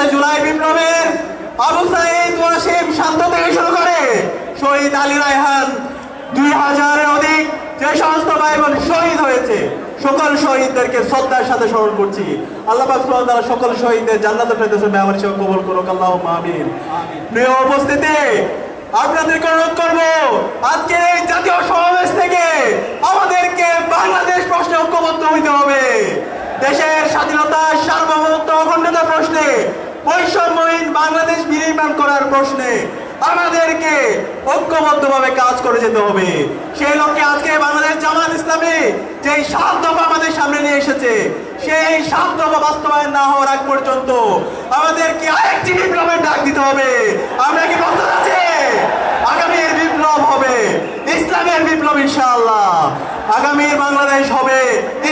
সাথে জুলাই বিপ্লবের আবু সাইদ ওয়াসিম শান্ত থেকে শুরু করে শহীদ আলী রায়হান দুই হাজারের অধিক যে সমস্ত ভাই বোন শহীদ হয়েছে সকল শহীদদেরকে শ্রদ্ধার সাথে স্মরণ করছি। আল্লাহ পাক সুবহানাহু সকল শহীদদের জান্নাতুল ফেরদৌসে মেহমান হিসেবে কবুল করুক আল্লাহুম্মা আমিন। প্রিয় উপস্থিতি আপনাদেরকে অনুরোধ করব আজকে এই জাতীয় সমাবেশ থেকে আমাদেরকে বাংলাদেশ প্রশ্নে ঐক্যবদ্ধ হইতে হবে। দেশের স্বাধীনতা সার্বভৌমত্ব অখণ্ডতা প্রশ্নে বাংলাদেশ বিনির্মাণ করার প্রশ্নে আমাদেরকে ঐক্যবদ্ধভাবে কাজ করে যেতে হবে। সেই লক্ষ্যে আজকে বাংলাদেশ জামাত ইসলামী যে সাত দফা আমাদের সামনে নিয়ে এসেছে, সেই সাত দফা বাস্তবায়ন না হওয়ার আগ পর্যন্ত আমাদেরকে আরেকটি বিপ্লবের ডাক দিতে হবে। আমরা কি প্রস্তুত আছি? আগামীর বিপ্লব হবে, ইসলামের বিপ্লব ইনশাআল্লাহ। আগামীর বাংলাদেশ হবে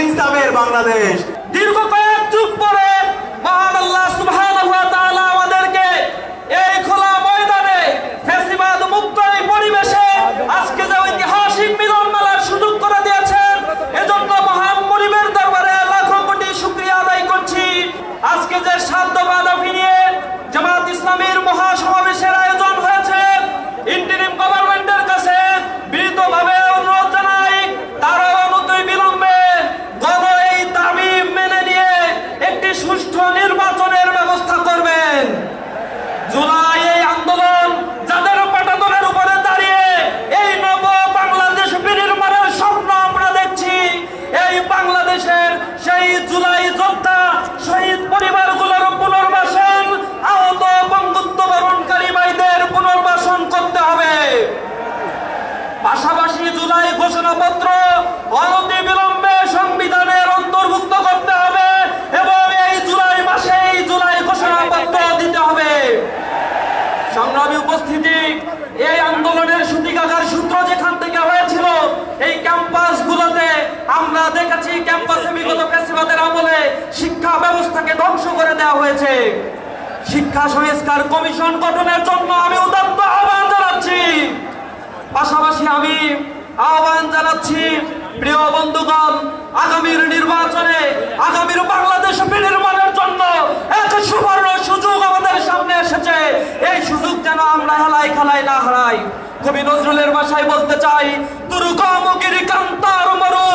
ইনসাফের বাংলাদেশ। দীর্ঘ এই বাংলাদেশের সেই জুলাই যোদ্ধা শহীদ পরিবারগুলোর পুনর্বাসন, আহত বঙ্গুত্ব বরণকারী ভাইদের পুনর্বাসন করতে হবে। পাশাপাশি জুলাই ঘোষণাপত্র, অনতি বিলম্বে সংবিধানের অন্তর্ভুক্ত করতে হবে এবং এই জুলাই মাসে এই জুলাই ঘোষণাপত্র দিতে হবে সংগ্রামী উপস্থিতি এই আন্দোলনের সূতিকাগার সূত্র যেখান থেকে হয়েছিল এই ক্যাম্পাসগুলোতে আমরা দেখেছি ক্যাম্পাসে বিগত ফেসিবাদের আমলে শিক্ষা ব্যবস্থাকে ধ্বংস করে দেওয়া হয়েছে। শিক্ষা সংস্কার কমিশন গঠনের জন্য আমি উদাত্ত আহ্বান জানাচ্ছি। পাশাপাশি আমি আহ্বান জানাচ্ছি প্রিয় বন্ধুগণ, আগামীর নির্বাচনে, আগামীর বাংলাদেশ বিনির্মাণের জন্য এক সুবর্ণ সুযোগ আমাদের সামনে এসেছে। এই সুযোগ যেন আমরা হেলাই খেলাই না হারাই। কবি নজরুলের ভাষায় বলতে চাই দুর্গম গিরিকান্তার মরু।